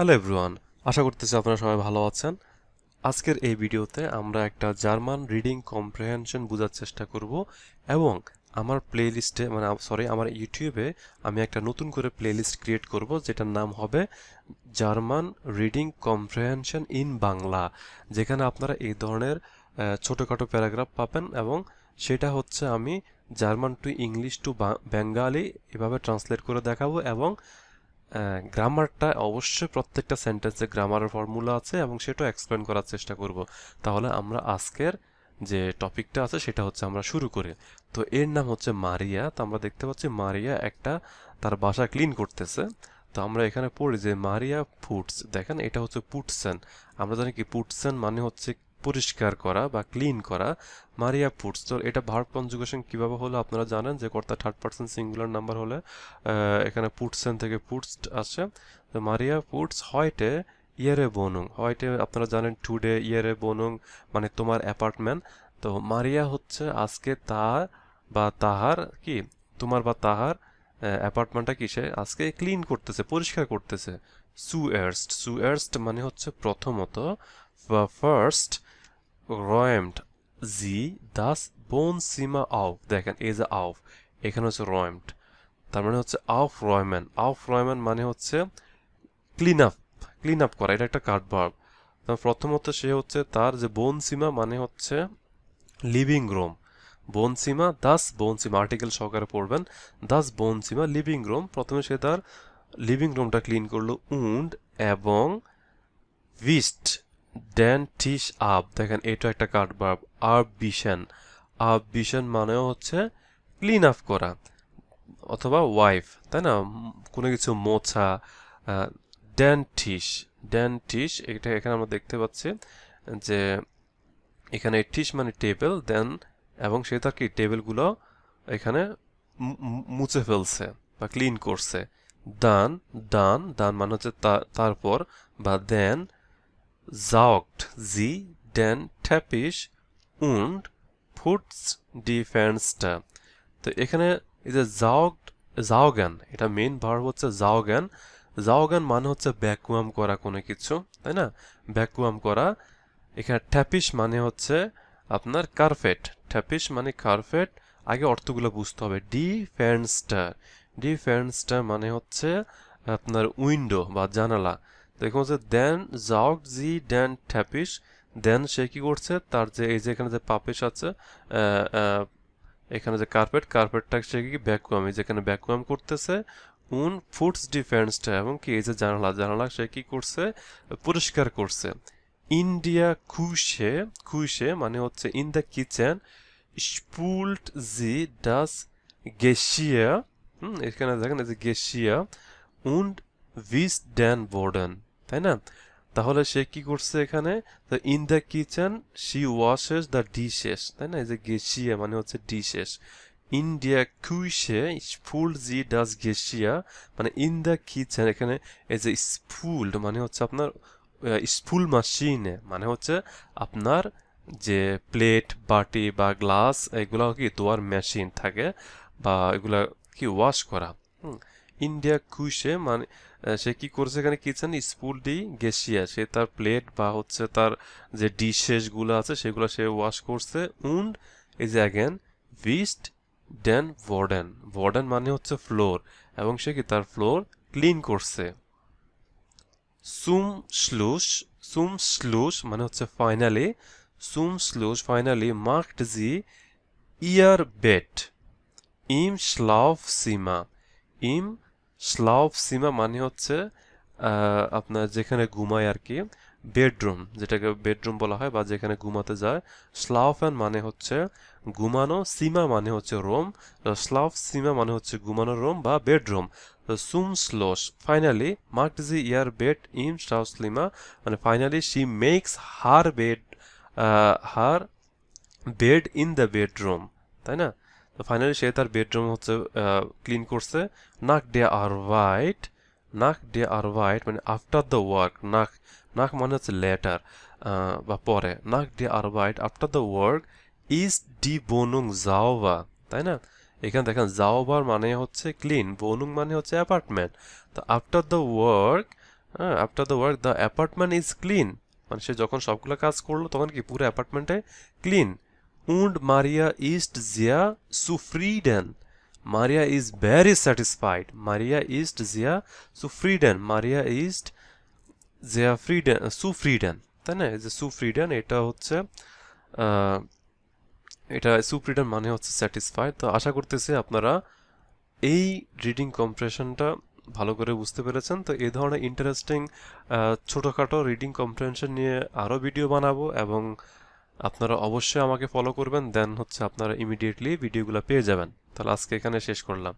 Hello everyone আশা করতেছি আপনারা সবাই ভালো আছেন। আজকের এই ভিডিওতে আমরা একটা জার্মান রিডিং কম্প্রিহেনশন বোঝার চেষ্টা করব এবং আমার প্লেলিস্টে মানে সরি আমার ইউটিউবে আমি একটা নতুন করে প্লেলিস্ট ক্রিয়েট করব, যেটার নাম হবে German reading comprehension in Bangla, যেখানে আপনারা এই ধরনের ছোটোখাটো প্যারাগ্রাফ পাবেন এবং সেটা হচ্ছে আমি German to English to Bengali এভাবে ট্রান্সলেট করে দেখাবো এবং গ্রামারটা অবশ্যই প্রত্যেকটা সেন্টেন্সে গ্রামারের ফর্মুলা আছে এবং সেটাও এক্সপ্লেন করার চেষ্টা করব। তাহলে আমরা আজকের যে টপিকটা আছে সেটা হচ্ছে আমরা শুরু করি। তো এর নাম হচ্ছে মারিয়া। তো আমরা দেখতে পাচ্ছি মারিয়া একটা তার বাসা ক্লিন করতেছে। তো আমরা এখানে পড়ি যে মারিয়া ফুডস দেখেন এটা হচ্ছে পুটসেন। আমরা জানি কি, পুটসেন মানে হচ্ছে পরিষ্কার করা বা ক্লিন করা মারিয়া ফুডস। তো এটা ভার্ব কনজুগেশন কীভাবে হলো আপনারা জানেন যে কর্তা থার্ড পার্সন সিঙ্গুলার নাম্বার হলে এখানে পুটসেন থেকে পুটসড আসে। তো মারিয়া ফুডস হয়টে ইয়ারে বনুং, হয়টে আপনারা জানেন টুডে ইয়ারে বনুং মানে তোমার অ্যাপার্টমেন্ট। তো মারিয়া হচ্ছে আজকে তার বা তাহার কি, তোমার বা তাহার অ্যাপার্টমেন্টটা কি, সে আজকে ক্লিন করতেছে, পরিষ্কার করতেছে। সুয়ার্স্ট সুয়ার্স্ট মানে হচ্ছে প্রথমত বা first räumt sie das Wohnzimmer auf. দেখেন এই যে auf এখানে হচ্ছে räumt. তার মানে হচ্ছে aufräumen. Aufräumen মানে হচ্ছে ক্লিন আপ ক্লিন আপ করা। এটা একটা কার্ড ভার্ব প্রথমত সে হচ্ছে তার যে বোন সীমা মানে হচ্ছে লিভিং রুম বোন সীমা দাস বোন সীমা আর্টিকেল সহকারে পড়বেন। দাস বোন সীমা লিভিং রুম প্রথমে সে তার লিভিং রুমটা ক্লিন করল, উন্ড এবং উইস্ট ড্যান টিস আপ দেখেন, এটা একটা কার্ড ভার্ব আপ বিশন আপ বিশন মানেও হচ্ছে ক্লিন আপ করা, অথবা ওয়াইফ তাই না? কোনো কিছু মোছা। ড্যান্টিস ড্যান্টিস এটা এখানে আমরা দেখতে পাচ্ছি যে এখানে টিস মানে টেবিল দেন এবং সে তার কি? টেবিলগুলো এখানে মুছে ফেলছে বা ক্লিন করছে। দান দান দান মানে হচ্ছে তারপর বা দেন saugt sie den Teppich und putzt die Fenster. তো এখানে এই যে saugt, saugen, এটা মেইন ভার্ব হচ্ছে saugen. Saugen মানে হচ্ছে ভ্যাকুয়াম করা কোনো কিছু, তাই না? ভ্যাকুয়াম করা। এখানে ট্যাপিস মানে হচ্ছে আপনার কার্পেট ট্যাপিস মানে কার্পেট আগে অর্থগুলো বুঝতে হবে। ডি ফেন্সটার ডি ফেন্সটার মানে হচ্ছে আপনার উইন্ডো বা জানালা। দেখুন হচ্ছে, দেন জাউট জি, দেন ট্যাপিস দেন সে কি করছে? তার যে, এই যে এখানে যে পাপিস আছে এখানে যে কার্পেট কার্পেটটা সে কি ভ্যাকুয়াম যেখানে ভ্যাকুয়াম করতেছে। উন ফুডস ডিফেন্সটা এবং কি, এই যে জানালা জানালা সে কি করছে? পরিষ্কার করছে। ইন্ডিয়া খুশে খুশে মানে হচ্ছে, ইন দ্য কিচেন স্পুলট জি ডাস গেশিয়া। হুম, এখানে দেখেন, এই যে গেশিয়া। উন্ড উইস ড্যান বোর্ডেন। তাই না? তাহলে সে কি করছে এখানে? In the kitchen she washes the dishes তাই না? এই যে গেসিয়া মানে হচ্ছে ডিশেস ইন্ডিয়া কুইশে স্পুল জি ডাস গেসিয়া মানে ইন দ্য কিচেন এখানে এই যে স্পুলড মানে হচ্ছে আপনার স্পুল মেশিনে মানে হচ্ছে আপনার যে প্লেট বাটি বা গ্লাস এগুলো কি ধোয়ার মেশিন থাকে বা এগুলা কি ওয়াশ করা। ইন্ডিয়া কুইশে মানে সে কি করছে এখানে কিচেন স্পুল ডি গেসিয়া সে তার প্লেট বা হচ্ছে তার যে ডিশেসগুলো আছে, সেগুলো সে ওয়াশ করছে। উন্ড ইজ অ্যাগেন উইস্ট ডেন ওয়ার্ডেন ওয়ার্ডেন মানে হচ্ছে ফ্লোর এবং সে কি তার ফ্লোর ক্লিন করছে। সুম শ্লুস সুম শ্লুস মানে হচ্ছে ফাইনালি সুম শ্লুস ফাইনালি মার্কড জি ইয়ার বেট ইম স্লাভ সীমা ইম স্লাভ সীমা মানে হচ্ছে আপনার যেখানে ঘুমায় আর কি, বেডরুম, যেটাকে বেডরুম বলা হয় বা যেখানে ঘুমাতে যায়। স্লাফেন মানে হচ্ছে ঘুমানো, সীমা মানে হচ্ছে রোম স্লাভ সীমা মানে হচ্ছে ঘুমানো রোম বা বেডরুম। সুম স্লোস ফাইনালি মার্ক জি ইয়ার বেড ইম স্লাভ সীমা মানে finally she makes her bed her bed in the bedroom তাই না? তো ফাইনালি সে তার বেডরুম হচ্ছে ক্লিন করছে। নাক ডে আর হোয়াইট নাক ডে আর হোয়াইট মানে আফটার দ্য ওয়ার্ক নাক নাক মানে হচ্ছে লেটার বা পরে। নাক ডে আর হোয়াইট আফটার দ্য ওয়ার্ক ইজ ডি বনুং জাওবা তাই না? এখানে দেখেন জাওবার মানে হচ্ছে ক্লিন বনুং মানে হচ্ছে অ্যাপার্টমেন্ট তো আফটার দ্য ওয়ার্ক হ্যাঁ after the work the apartment is clean মানে সে যখন সবগুলো কাজ করল, তখন কি পুরো অ্যাপার্টমেন্টে ক্লিন উন্ড মারিয়া ইস্ট জিয়া সুফ্রিডেন Maria is very satisfied Maria east জিয়া সুফ্রিডেন মারিয়া ইস্ট জিয়া ফ্রিডেন সুফ্রিডেন তাই না? যে সুফ্রিডেন এটা হচ্ছে এটা সুফ্রিডেন মানে হচ্ছে স্যাটিসফাইড তো আশা করতেছি আপনারা এই রিডিং কম্প্রেশনটা ভালো করে বুঝতে পেরেছেন। তো এই ধরনের ইন্টারেস্টিং ছোটোখাটো রিডিং কম্প্রেhension নিয়ে আরও ভিডিও বানাবো এবং আপনারা অবশ্যই আমাকে ফলো করবেন দেন হচ্ছে আপনারা ইমিডিয়েটলি ভিডিওগুলো পেয়ে যাবেন। তাহলে আজকে এখানে শেষ করলাম।